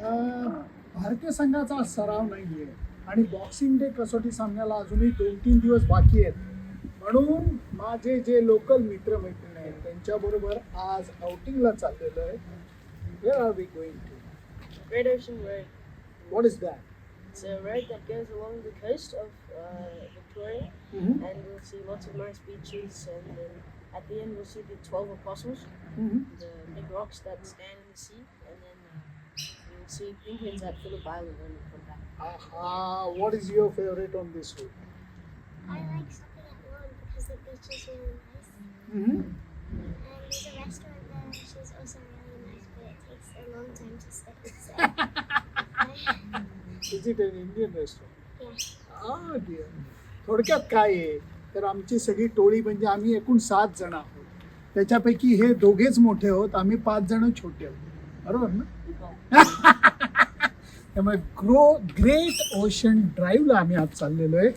भारतीय संघाचा सराव नाहीये आणि बॉक्सिंग डे कसोटी सामन्याला अजूनही दोन तीन दिवस बाकी आहेत म्हणून माझे जे लोकल मित्र मैत्रिणी आहेत त्यांच्याबरोबर आज आउटिंगला चाललेलो आहे where are we going to Great Ocean Road. What is that It's a road that goes along the coast of uh, Victoria, and we'll see lots of nice beaches. And then at the end, we'll see the 12 apostles, the big rocks that stand in the sea. And then uh, we'll see penguins at Phillip Island when we come back. What is your favourite on this route I like stopping at one because the beach is really nice. And there's a restaurant there which is also really nice, but it takes a long time to stay. So, is it an Indian restaurant yeah. Ah, dear. थोडक्यात काय आहे तर आमची सगळी टोळी म्हणजे आम्ही एकूण सात जण आहोत त्याच्यापैकी हे दोघेच मोठे आहोत आम्ही पाच जण छोटे आहोत बरोबर ना त्यामुळे ग्रो ग्रेट ओशन ड्राईव्हला आम्ही आज चाललेलो आहे.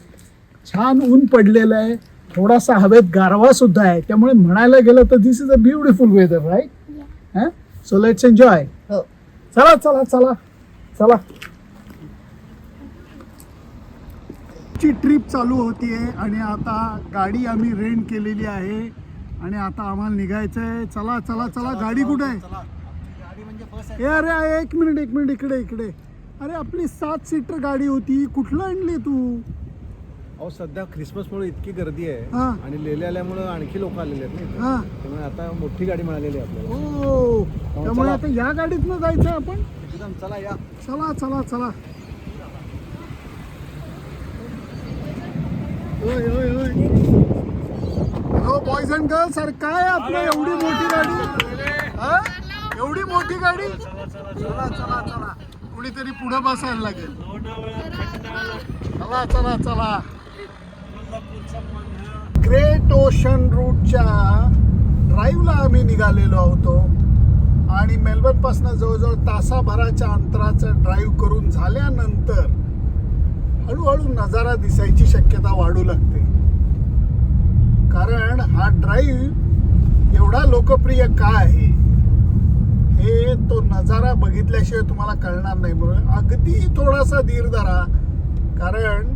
छान ऊन पडलेलं आहे. थोडासा हवेत गारवा सुद्धा आहे. त्यामुळे म्हणायला गेलं तर this is a beautiful weather right so let's enjoy हो. चला चला चला. चला. ची ट्रिप चालू होतीये आणि आता गाडी आम्ही रेंट केलेली आहे. आणि आता आम्हाला निघायचं आहे चला चला. चला गाडी कुठे आहे? ए अरे एक मिनिट एक मिनिट इकडे इकडे. अरे आपली सात सीटर गाडी होती. कुठलं आणली तू? अहो सध्या क्रिसमसमुळे इतकी गर्दी आहे हा. आणि लेले आल्यामुळं आणखी लोक आलेले आहेत ना हा. त्यामुळे आता मोठी गाडी मिळालेली आहे आपल्याला. ओ त्यामुळे. आता या गाडीतनं जायचं आपण? एकदम चला या. चला चला चला. ओय ओय बॉयज अँड गर्ल्स अरे काय आपलं एवढी मोठी गाडी? हा? एवढी मोठी गाडी? चला चला चला. कुणीतरी पुढे बसायला लागेल. चला चला चला. ग्रेट ओशन रूटच्या ड्राईव्हला आम्ही निघालेलो होतो. आणि मेलबर्नपासून जवळजवळ तासाभराच्या अंतराचं ड्राईव्ह करून झाल्यानंतर हळूहळू नजारा दिसायची शक्यता वाढू लागते. कारण हा ड्राईव्ह एवढा लोकप्रिय का आहे? हे तो नजारा बघितल्याशिवाय तुम्हाला कळणार नाही म्हणून अगदी थोडासा धीर धरा. कारण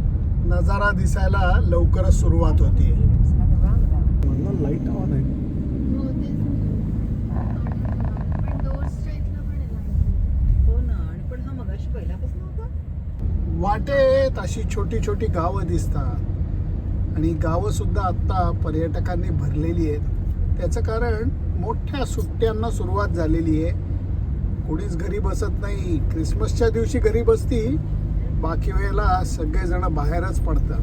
नजारा दिसायला लवकरच सुरुवात होती. लाइट ऑन आहे वाटेत अशी छोटी छोटी गावं दिसतात. आणि गावं सुद्धा आत्ता पर्यटकांनी भरलेली आहेत. त्याचं कारण मोठ्या सुट्ट्यांना सुरुवात झालेली आहे. कोणीच घरी बसत नाही. क्रिसमसच्या दिवशी घरी बसतील. बाकी वेळेला सगळेजण बाहेरच पडतात.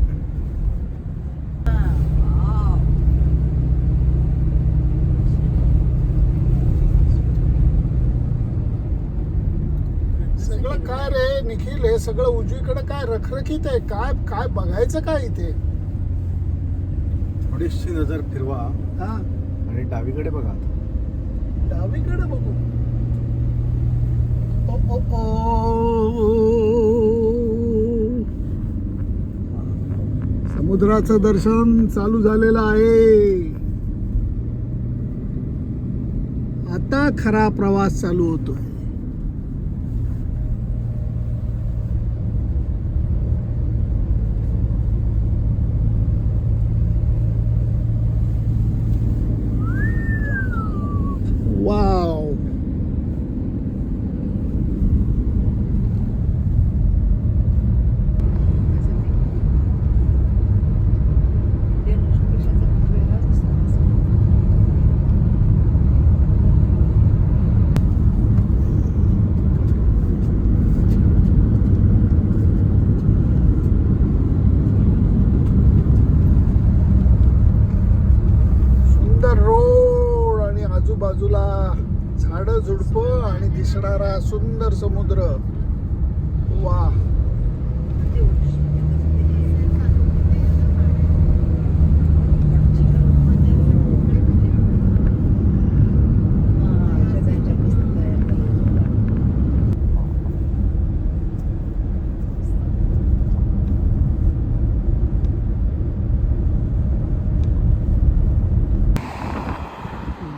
सगळं काय रे निखिल? हे सगळं उजवीकडे काय रखरखीत आहे? काय काय बघायचं काय इथे? थोडीशी नजर फिरवा. हा. आणि डावीकडे बघा डावीकडे बघू. ओ, ओ. समुद्राचं दर्शन चालू झालेलं आहे. आता खरा प्रवास चालू होतोय वाव सुंदर रोड आणि आजूबाजूला झाडं असणारा सुंदर समुद्र. वा.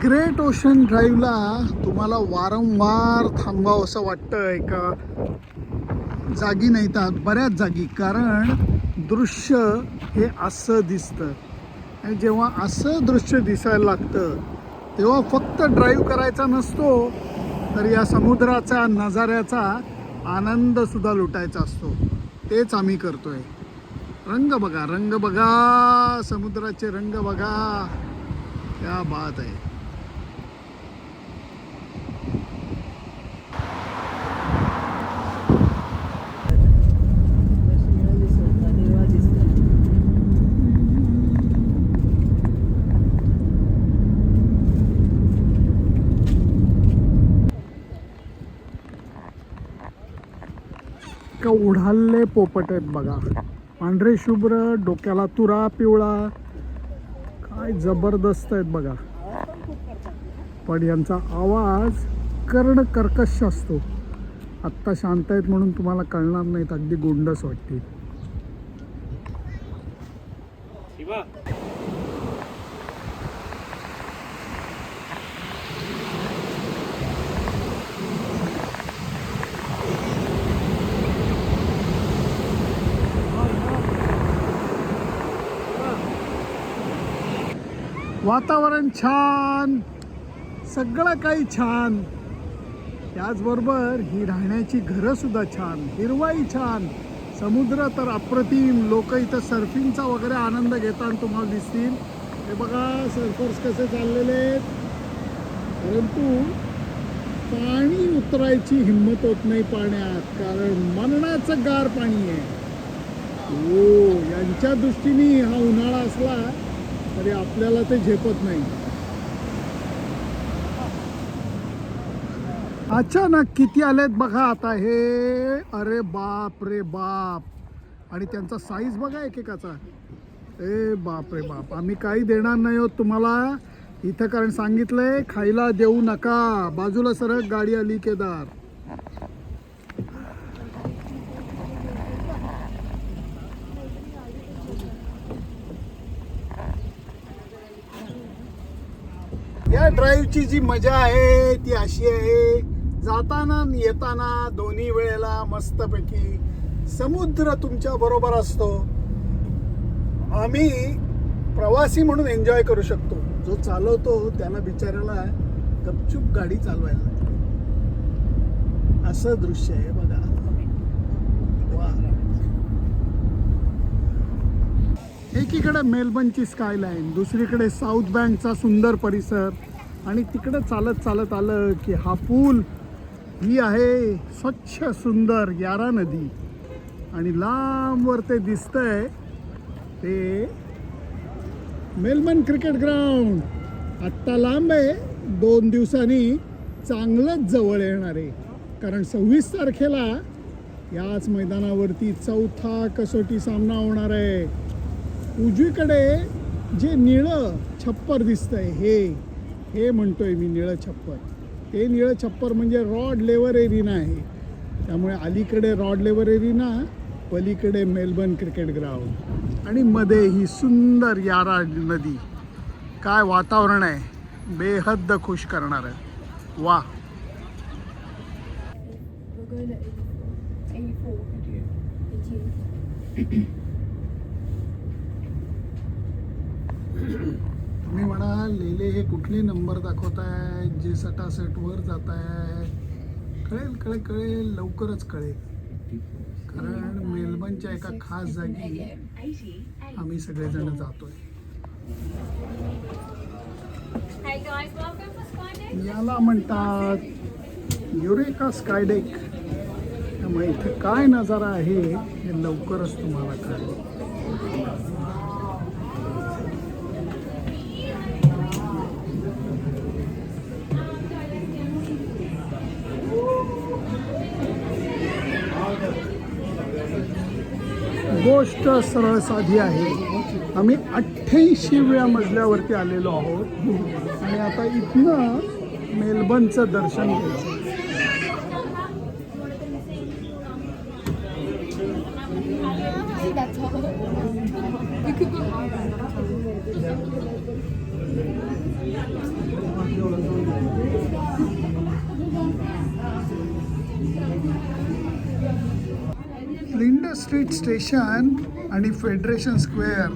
ग्रेट ओशन ड्राईव्हला तुम्हाला वारंवार थांबावं असं वाटतं एका जागी नाही तर बऱ्याच जागी. कारण दृश्य हे असं दिसतं. आणि जेव्हा असं दृश्य दिसायला लागतं तेव्हा फक्त ड्राईव्ह करायचा नसतो तर या समुद्राच्या नजाऱ्याचा आनंदसुद्धा लुटायचा असतो. तेच आम्ही करतो आहे रंग बघा रंग बघा समुद्राचे रंग बघा. क्या बात आहे. उडाले पोपट आहेत बघा. पांढरे शुभ्र डोक्याला तुरा पिवळा. काय जबरदस्त आहेत बघा. पण यांचा आवाज कर्ण कर्कश असतो. आत्ता शांत आहेत म्हणून तुम्हाला कळणार नाहीत. अगदी गोंडस वाटते वातावरण छान. सगळं काही छान. त्याचबरोबर ही राहण्याची घरंसुद्धा छान. हिरवाई छान. समुद्र तर अप्रतिम. लोक इथं सर्फिंगचा वगैरे आनंद घेताना तुम्हाला दिसतील. हे बघा सर्फर्स कसे चाललेले आहेत. परंतु पाणी उतरायची हिंमत होत नाही पाण्यात कारण मरणाचं गार पाणी आहे. हो यांच्या दृष्टीने हा उन्हाळा असला तरी आपल्याला ते झेपत नाही. अचानक किती आलेत बघा आता हे. अरे बाप रे बाप. आणि त्यांचा साईज बघा एकेकाचा. ए बाप रे बाप. आम्ही काही देणार नाही आहोत तुम्हाला. इथं कारण सांगितलंय खायला देऊ नका. बाजूला सरक गाडी आली केदार या ड्राईव्हची जी मजा आहे ती अशी आहे जाताना येताना दोन्ही वेळेला मस्तपैकी समुद्र तुमच्या बरोबर असतो. आम्ही प्रवासी म्हणून एन्जॉय करू शकतो. जो चालवतो त्याला बिचाऱ्याला गपचूप गाडी चालवायला. लागते असं दृश्य आहे बघा. एकीकडे मेलबर्नची स्कायलाईन दुसरीकडे साऊथ बँकचा सुंदर परिसर. आणि तिकडं चालत चालत आलं की हा पूल ही आहे स्वच्छ सुंदर यारा नदी. आणि लांबवर ते दिसतंय ते मेलबर्न क्रिकेट ग्राउंड. आत्ता लांब आहे दोन दिवसांनी चांगलंच जवळ येणार आहे. कारण सव्वीस तारखेला याच मैदानावरती चौथा कसोटी सामना होणार आहे. उजवीकडे जे निळं छप्पर दिसतंय हे हे म्हणतोय मी निळं छप्पर ते निळं छप्पर म्हणजे रॉड लेवर एरिना आहे त्यामुळे अलीकडे रॉड लेवर एरिना पलीकडे मेलबर्न क्रिकेट ग्राउंड आणि मध्ये ही सुंदर यारा नदी काय वातावरण आहे बेहद्द खुश करणार आहे वा We're going at 84, could you? 18. तुम्ही म्हणा लेले हे कुठले नंबर दाखवताय जे सटासट वर जात आहे कळेल कळेल कळेल लवकरच कळेल कारण मेलबर्नच्या एका खास जागी आम्ही सगळेजण जातोय. याला म्हणतात युरेका स्कायडेक त्यामुळे इथे काय नजारा आहे हे लवकरच तुम्हाला कळेल गोष्ट सरळ साधी आहे. आम्ही अठ्ठ्याऐंशी वेळा मजल्यावरती आलेलो आहोत. आणि आता इथनं मेलबर्नचं दर्शन घ्यायचं. फ्लिंड स्ट्रीट स्टेशन आणि फेडरेशन स्क्वेअर.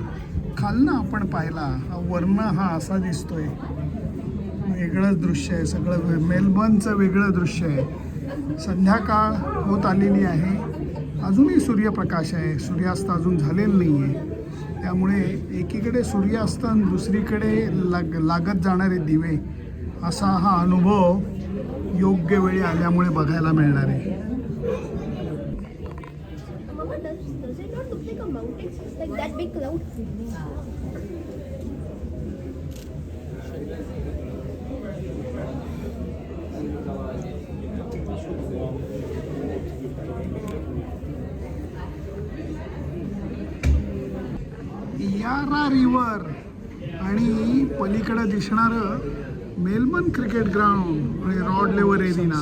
खालनं आपण पाहिला हा वर्ण हा असा दिसतोय. वेगळंच दृश्य आहे सगळं मेलबर्नचं वेगळं दृश्य आहे. संध्याकाळ होत आलेली आहे. अजूनही सूर्यप्रकाश आहे सूर्यास्त अजून झालेलं नाही आहे त्यामुळे एकीकडे सूर्यास्त आणि दुसरीकडे लाग लागत जाणारे दिवे असा हा अनुभव योग्य वेळी आल्यामुळे बघायला मिळणार आहे Mama, does, does it not look like a mountain? It's like that big cloud. Yarra River आणि पलीकडे दिसणारं मेलबर्न क्रिकेट ग्राउंड आणि रॉड लेवर एरिना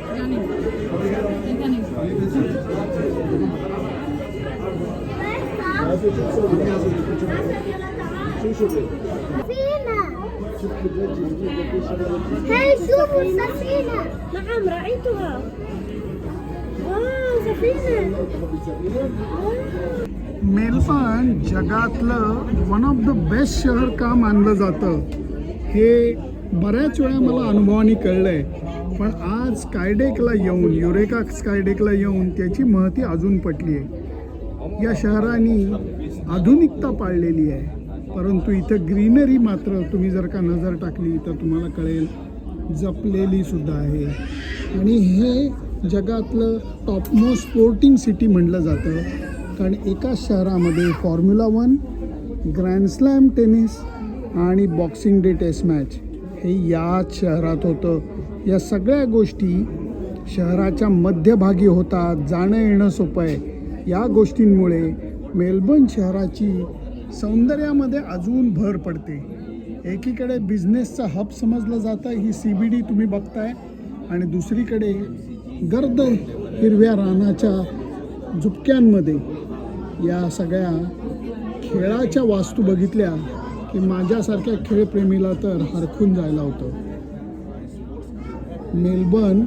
هاي شوفوا السفينة نعم رأيتها واو سفينة मेलबर्न जगातलं वन ऑफ द बेस्ट शहर का मानलं जातं हे बऱ्याच वेळा मला अनुभवाने कळलं आहे पण आज स्कायडेकला येऊन युरेका स्कायडेकला येऊन त्याची महती अजून पटली आहे. या शहराने आधुनिकता पाळलेली आहे. परंतु इथं ग्रीनरी मात्र तुम्ही जर का नजर टाकली तर तुम्हाला कळेल जपलेली सुद्धा आहे. आणि हे जगातलं टॉपमोस्ट स्पोर्टिंग सिटी म्हटलं जातं. कारण एकाच शहरामध्ये Formula One Grand Slam tennis आणि बॉक्सिंग डे टेस्ट मॅच हे याच शहरात होतं. या सगळ्या गोष्टी शहराच्या मध्यभागी होतात जाणं येणं सोपं आहे. या गोष्टींमुळे मेलबर्न शहराची सौंदर्यामध्ये अजून भर पडते. एकीकडे बिझनेसचा हब समजलं जातं ही सी बी डी तुम्ही बघताय. आणि दुसरीकडे गर्द हिरव्या रानाच्या झुपक्यांमध्ये या सगळ्या खेळाच्या वास्तू बघितल्या की माझ्यासारख्या खेळप्रेमीला तर हरखून जायला होतं. मेलबर्न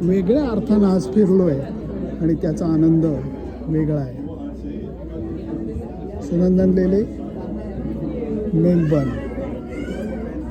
वेगळ्या अर्थानं आज फिरलो आहे आणि त्याचा आनंद वेगळा आहे. सुनंदन लेले मेलबर्न.